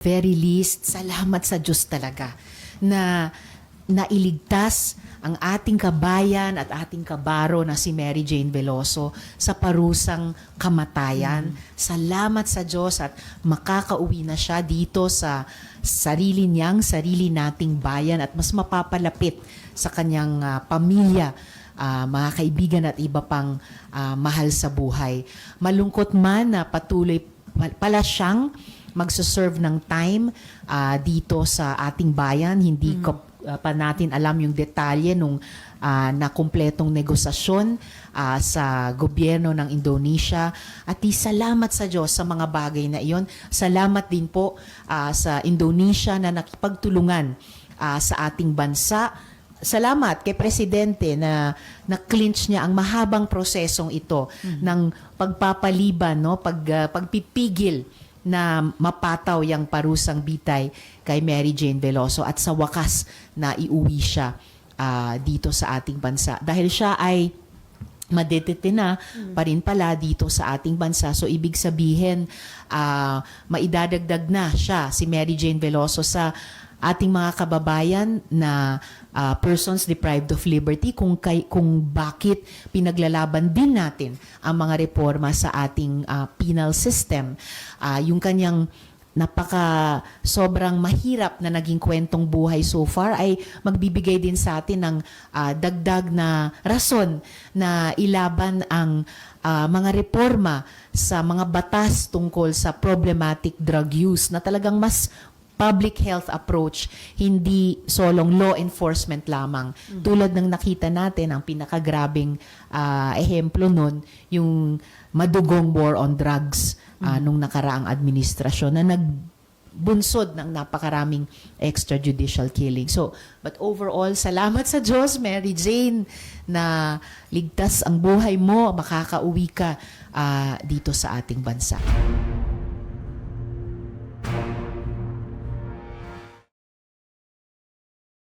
very least, salamat sa Diyos talaga na nailigtas ang ating kabayan at ating kabaro na si Mary Jane Veloso sa parusang kamatayan. Salamat sa Diyos at makakauwi na siya dito sa sarili niyang, sarili nating bayan at mas mapapalapit sa kanyang ah, pamilya ah, mga kaibigan at iba pang ah, mahal sa buhay. Malungkot man na patuloy pa- pala siyang magsuserve ng time ah, dito sa ating bayan. Hindi ko ah, pa natin alam yung detalye nung ah, na kumpletong negosasyon ah, sa gobyerno ng Indonesia. At salamat sa Diyos sa mga bagay na iyon. Salamat din po ah, sa Indonesia na nakipagtulungan ah, sa ating bansa salamat kay presidente na na-clinch niya ang mahabang prosesong ito ng pagpapaliban no pag ah, pagpipigil na mapataw yung parusang bitay kay Mary Jane Veloso at sa wakas na iuwi siya ah, dito sa ating bansa dahil siya ay madetete na pa rin pala dito sa ating bansa. So, ibig sabihin, ah, maidadagdag na siya, si Mary Jane Veloso, sa ating mga kababayan na ah, persons deprived of liberty kung, kay, kung bakit pinaglalaban din natin ang mga reforma sa ating ah, penal system. Ah, yung kanyang napaka sobrang mahirap na naging kwentong buhay so far ay magbibigay din sa atin ng ah, dagdag na rason na ilaban ang ah, mga reforma sa mga batas tungkol sa problematic drug use na talagang mas public health approach, hindi solong law enforcement lamang. Tulad ng nakita natin, ang pinakagrabing ah, ehemplo nun, yung madugong war on drugs ah, nung nakaraang administrasyon na nagbunsod ng napakaraming extrajudicial killing. So, but overall, salamat sa Diyos, Mary Jane, na ligtas ang buhay mo, makakauwi ka ah, dito sa ating bansa.